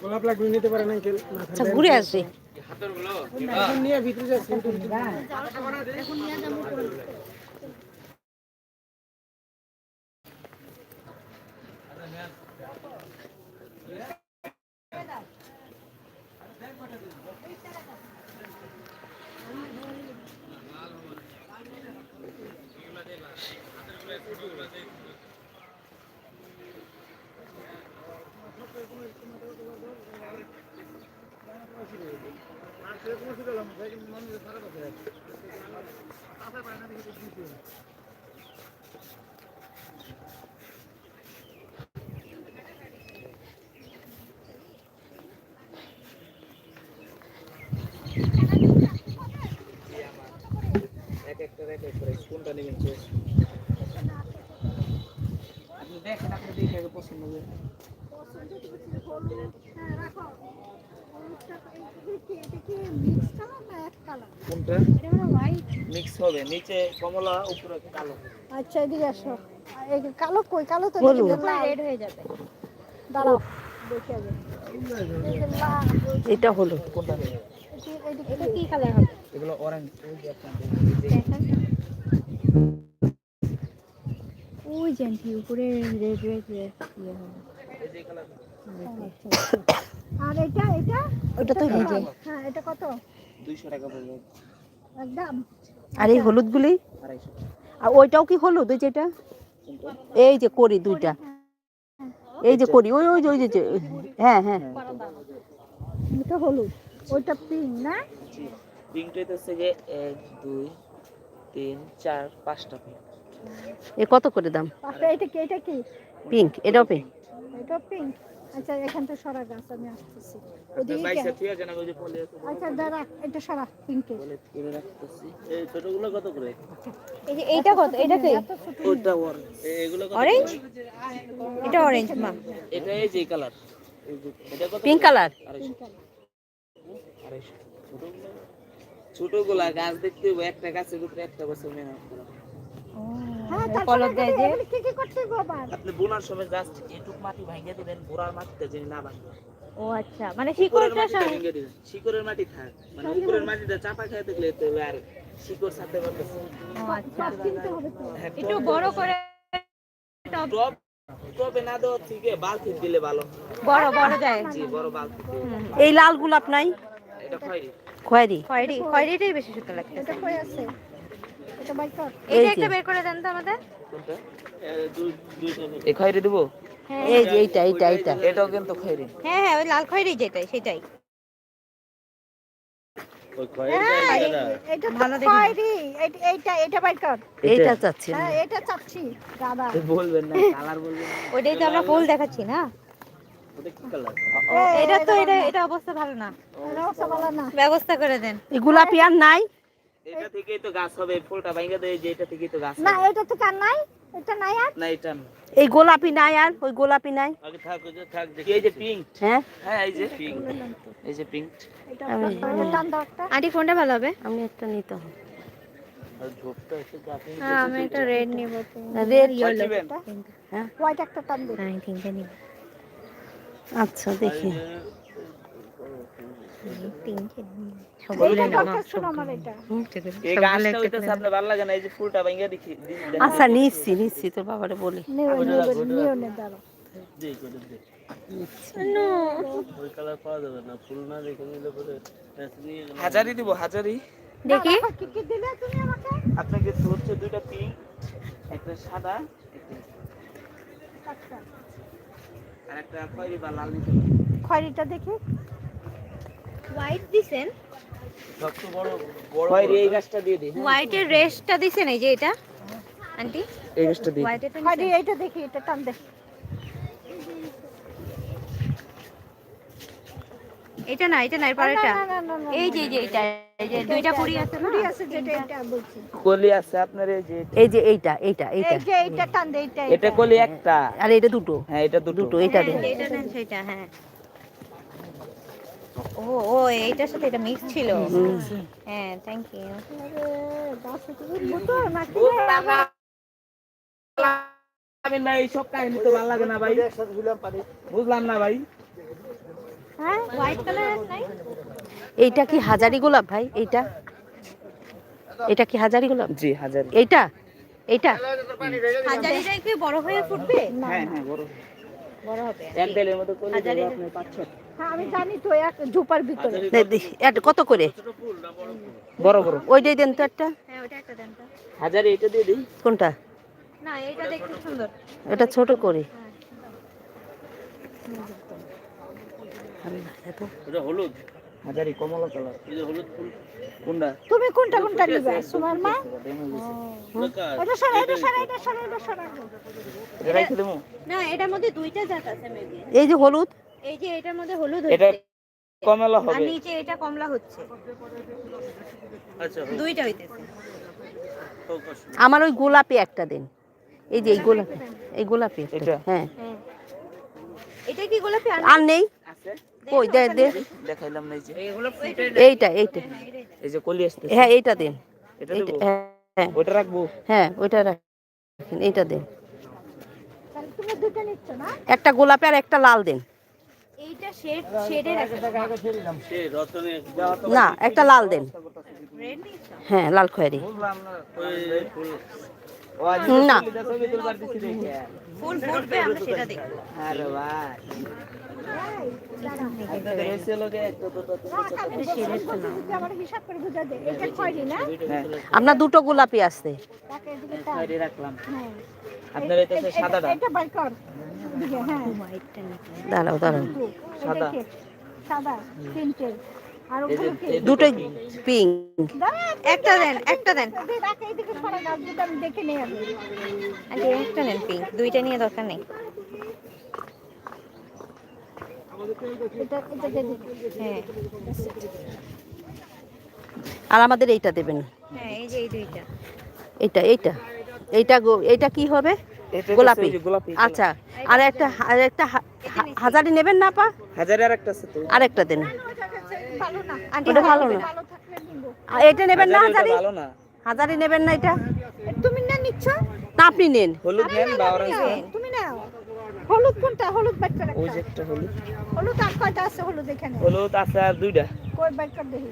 গোলাপ লাগবে নিতে পারেন আঙ্কেল আচ্ছা ঘুরে আসি এখন নিয়ে ভিতরে যাচ্ছি এক একটা এক এক করে কোনটা? নেবেন choice? আপনি দেখেন আপনি দেখে আগে পছন্দ হবে। কোনটা মিক্স হবে নিচে কমলা উপরে কালো। আচ্ছা এদিকে আসো। কালো কই? কালো তো। রেড হয়ে যাবে। দাঁড়াও। দেখে এটা হলো। কোনটা এটা কি কালার হবে? এগুলো অরেঞ্জ ওই যে উপরে রেড রেড রেড ইয়ে হবে। আর এটা এটা? ওটা তো ভিজে। হ্যাঁ এটা কত? 200 টাকা পড়বে। একদম? আর এই হলুদগুলি? আড়াইশো। আর ওইটাও কি হলুদ ওই যেটা এই যে করি দুইটা। এই যে করি ওই ওই যে ওই যে যে- হ্যাঁ হ্যাঁ। এটা হলুদ। ওইটা পিঙ্ক না? জি পিঙ্কটা হচ্ছে যে এক দুই তিন চার পাঁচটা পিঙ্ক এ কত করে দাম? এটা কি এটা কি? পিঙ্ক এটাও পিঙ্ক এটা পিঙ্ক আচ্ছা এখান থেকে সরা গাছ আমি আসতেছি। আচ্ছা দাঁড়া এটা সরা পিঙ্কে রাখতেছি। এই ছোটগুলো কত করে? এই যে এইটা কত? এটা কি? ওটা অরেঞ্জ এগুলো কত এটা অরেঞ্জ মা। এটা এই যে কালার পিঙ্ক কালার আড়াইশো। ছোটগুলো ছোটগুলা গাছ দেখতে হবে একটা গাছের ভিতরে একটা বছর মেহনত করা। হ্যাঁ তারপরে এগুলো কি কি করতে হবে আবার? আপনি বোনার সময় জাস্ট এটুক মাটি ভাঙিয়ে দিবেন গোড়ার মাটিতে যেন না ভাঙে ও আচ্ছা মানে শিকড়ের মাটিটা শিকড়ের মাটি থাক। মানে উপরের মাটিটা চাপা খেয়ে থাকলে তো আর শিকড় সাথে পারতেছে সব কিনতে একটু বড় করে টপ টপে না দেওয়া থেকে বালতি দিলে ভালো বড় বড় যায়। জি বড় বালতি। এই লাল গোলাপ নাই? এটা খয়েরি। খয়েরি। খয়েরিটাই বেশি সুন্দর লাগে। এটা কই আছে? এটা বাই কর। এই যে বের করে দেন তো আমাদের। কোনটা? এই খয়েরি দেবো? এই যে এইটা এইটা এইটা। এটাও কিন্তু খয়েরি। হ্যাঁ হ্যাঁ ওই লাল খয়েরি যেটাই সেটাই। এটা ভালো খয়েরি। এই- এটা বাই কর। এইটা চাচ্ছি না। হ্যাঁ এটা চাচ্ছি। দাদা বলবেন না কালার বলবেন না। ওইটাই তো আমরা ফুল দেখাচ্ছি না। এটা তো এটা এটা অবস্থা ভালো না। অবস্থা ভালো না। ব্যবস্থা করে দেন। এই গোলাপি আর নাই? এটা থেকেই তো গাছ হবে ফুলটা ভাঙে দেয় যে এটা থেকেই তো গাছ না এটা তো কার নাই? এটা নাই আর? না এটা এই গোলাপি নাই আর? ওই গোলাপি নাই? আগে থাক ওই যে থাক দেখি। এই যে পিঙ্ক হ্যাঁ? হ্যাঁ এই যে পিঙ্ক এই যে পিঙ্ক আন্টি কোনটা ভালো হবে? আমি একটা নিতে হবে। আর ঝোপটা এসে গাছে হ্যাঁ আমি একটা রেড নিব রেড নেবেন? হ্যাঁ হোয়াইট একটা টান দে হ্যাঁ তিনটা নিব। আচ্ছা দেখি। এটা দরকার ছিল আমার এটা। এই গাছটা হইতেছে আপনার ভালো লাগে না এই যে ফুলটা ভাঙে দেখি আচ্ছা নিচ্ছি নিচ্ছি তোর বাবারে বলি। নিও নিও নিও নে দাঁড়ো দেই করে দে। ওই কালার পাওয়া যাবে না ফুল না দেখে নিলে পরে হাজারি দিব হাজারি। দেখি। কি কি দিলে তুমি আমাকে? আপনাকে তো হচ্ছে দুইটা পিঙ্ক একটা সাদা আচ্ছা। আর একটা খয়েরি বা লাল নিতে খয়েরিটা দেখি। হোয়াইট দিছেন? সবচেয়ে বড় বড় খয়েরি এই গাছটা দিয়ে দিই হ্যাঁ? হোয়াইটের রেস্টটা দিছেন এই যে এটা? আন্টি? এই গাছটা দিই। হোয়াইটের খয়েরি এইটা দেখি এটা টান দে। এটা না এটা না এর পরেরটা না, না, না, না, এই যে এই যে এটা এই যে দুইটা কুড়ি আছে না? কুড়ি আছে যেটা এটা বলছি। কলি আছে আপনার এই যে এই যে এইটা এইটা এইটা। এই যে এইটা টান দে এইটা এটা কলি একটা। আর এটা দুটো। হ্যাঁ এটা দুটো। দুটো এইটা দে এটা না সেটা হ্যাঁ। ও ও এইটার সাথে এটা মিক্স ছিল? হ্যাঁ থ্যাংক ইউ এইসব কাহিনী তো ভালো লাগে না ভাই। বুঝলাম না ভাই হ্যাঁ হোয়াইট কালার নাই এইটা কি হাজারি গোলাপ ভাই? এইটা? এটা কি হাজারি গোলাপ? জি হাজার। এইটা? এইটা? কি বড় হয়ে ফুটবে? হ্যাঁ হ্যাঁ বড় বড় হবে। প্যান্ডেলের মতো করে হাজারে- আপনি পাচ্ছেন হ্যাঁ আমি জানি তো এক ঝোপার ভিতরে। কত করে? বড় বড়। ওইটাই দেন তো একটা। হ্যাঁ ওটা একটা দেন তো। হাজারে এটা দিয়ে দিই। কোনটা? না এটা দেখতে সুন্দর। এটা ছোট করে। এটা হলুদ। হাজারি কমলা কালার। এই হলুদ ফুল। কোনটা? তুমি কোনটা কোনটা নিবে তোমার মা? এটা সরা এটা সরা এটা সরা এটা সরা। এটা রাখতে দেবো না এটার মধ্যে দুইটা জাত আছে মেবি এই যে হলুদ? এই যে এটার মধ্যে হলুদ এটা হচ্ছে। কমলা আর নিচে এটা কমলা হচ্ছে। আচ্ছা দুইটা হইতেছে। আমার ওই গোলাপি একটা দিন। এই যে এই গোলাপি এই গোলাপি একটা হ্যাঁ। এটা কি গোলাপি? আর আর নেই। কই দে দে। দেখাইলাম না এই যে এইটা এইটা। এই যে কলি আসতে হ্যাঁ এইটা দেন। এটা দেবো? হ্যাঁ হ্যাঁ। ওটা রাখব? হ্যাঁ ওইটা রাখেন এইটা দেন। তুমি দুটো নিচ্ছ না? একটা গোলাপি আর একটা লাল দেন। এইটা শেড শেডের আছে না একটা লাল দেন। হ্যাঁ লাল খয়েরি। না ফুল ফুটবে আমরা সেটা দেখব আরে ভাই আপনাদের এসে লোকে তো তো তো যদি আমার হিসাব করে বুঝা দে এটা খয়রি না হ্যাঁ আপনার দুটো গোলাপি আছে তাকে এদিকে টান। তৈরি রাখলাম হ্যাঁ আপনার এটা হচ্ছে সাদাটা এটা বাই কর এদিকে হ্যাঁ দাঁড়াও দাঁড়াও। সাদা। দুটোই পিঙ্ক একটা দেন একটা দেন। একটা নেন পিঙ্ক দুইটা নিয়ে দরকার নেই। হ্যাঁ। আর আমাদের এইটা দেবেন। হ্যাঁ এই দুইটা। এইটা এইটা। এইটা গো- এইটা কি হবে? গোলাপি। আচ্ছা। আর একটা আর একটা হাজারি নেবেন না পা হাজারে আর একটা আছে তো। আর একটা দেন। ভালো না। আন্টি ওটা ভালো না। এটা নেবেন না হাজারে হাজারি? ভালো না। হাজারি নেবেন না এটা? তুমি না নিচ্ছ? না আপনি নেন। হলুদ নেন বা অরেঞ্জ তুমি নাও হলুদ কোনটা? হলুদ বাচ্চা ওই যে একটা হলুদ। হলুদ আর কয়টা আছে হলুদ এখানে? হলুদ আছে আর দুইটা। কই বাচ্চা দেখি।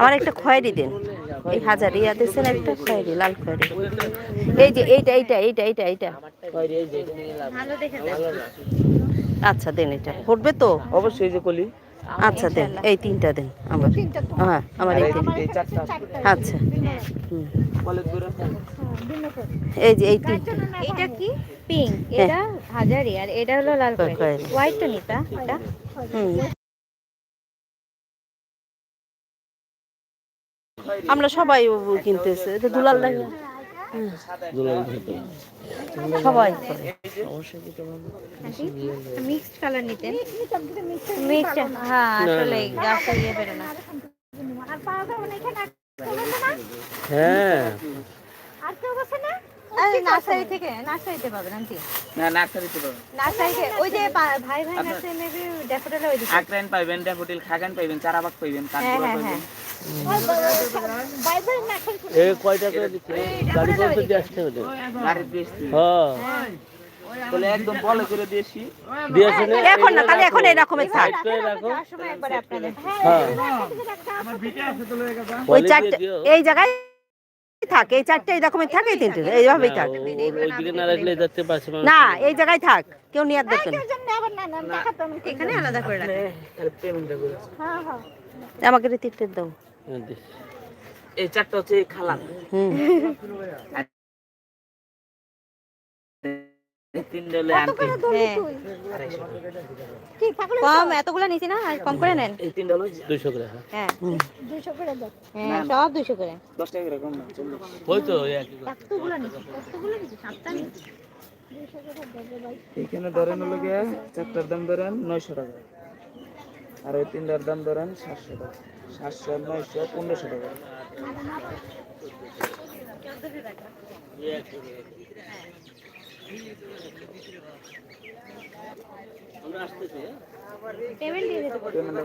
আমার একটা খয়েরি দেন। এই হাজারি ইয়া দিচ্ছেন একটা খয়েরি লাল খয়েরি। এই যে এইটা এইটা এইটা এইটা এইটা। আচ্ছা দেন এটা। ফুটবে তো? অবশ্যই এই যে কলি। আচ্ছা দেন এই তিনটা দেন আমার। হ্যাঁ আমার এই আচ্ছা। হুম। এই যে এই তিনটা এটা কি? পিঙ্ক এটা হাজারি আর এটা হলো লাল। খয়েরি হোয়াইটটা নিতা এটা। আমরা সবাই কিনতেছে। এটা দুলাল লাগে সবাই মিক্সড কালার নিতেন। মিক্সড হ্যাঁ আসলে গাছটা ইয়ে হ্যাঁ। নার্সারি থেকে নার্সারিতে পাবেন আন্টি। না নার্সারিতে পাবেন। নার্সারিতে ওই যে ভাই ভাই নার্সারি মেবি ড্যাফোডিল ওই দিকে। আক্রাইন পাইবেন ড্যাফোডিল খাগান পাইবেন চারাবাগ পাইবেন হ্যাঁ হ্যাঁ হ্যাঁ। এ দিচ্ছে? গাড়ি করে তো আসতে হবে হ্যাঁ। একদম বলে করে দিয়েছি। এখন না তাহলে এখন এরকমই থাক রাখো যাওয়ার সময় একবার আপনাদের। হ্যাঁ ওই চারটে। এই জায়গায় থাক এই চারটে এরকমই থাক এই তিনটে এইভাবেই থাক। না এই জায়গায় থাক কেউ নিয়ে দেখবেন কেউ জন্য আবার না না দেখাতো এখানে আলাদা করে করে হ্যাঁ হ্যাঁ। আমাকে রে তিনটে দাও। হ্যাঁ, এই চারটা হচ্ছে খালাম হুম। হ্যাঁ। কম এতগুলো নিছি না কম করে নেন। দুইশো করে হ্যাঁ। হ্যাঁ। দুইশো করে হ্যাঁ। সব দুশো করে। দশ টাকা করে কম ওই তো এইখানে ধরেন হলো গিয়া চারটার দাম ধরেন নয়শো টাকা। আর ওই তিনটার দাম ধরেন সাতশো টাকা। সাতশো নয়শো পনেরোশো টাকা। পেমেন্ট দিয়ে দিতে পেমেন্টটা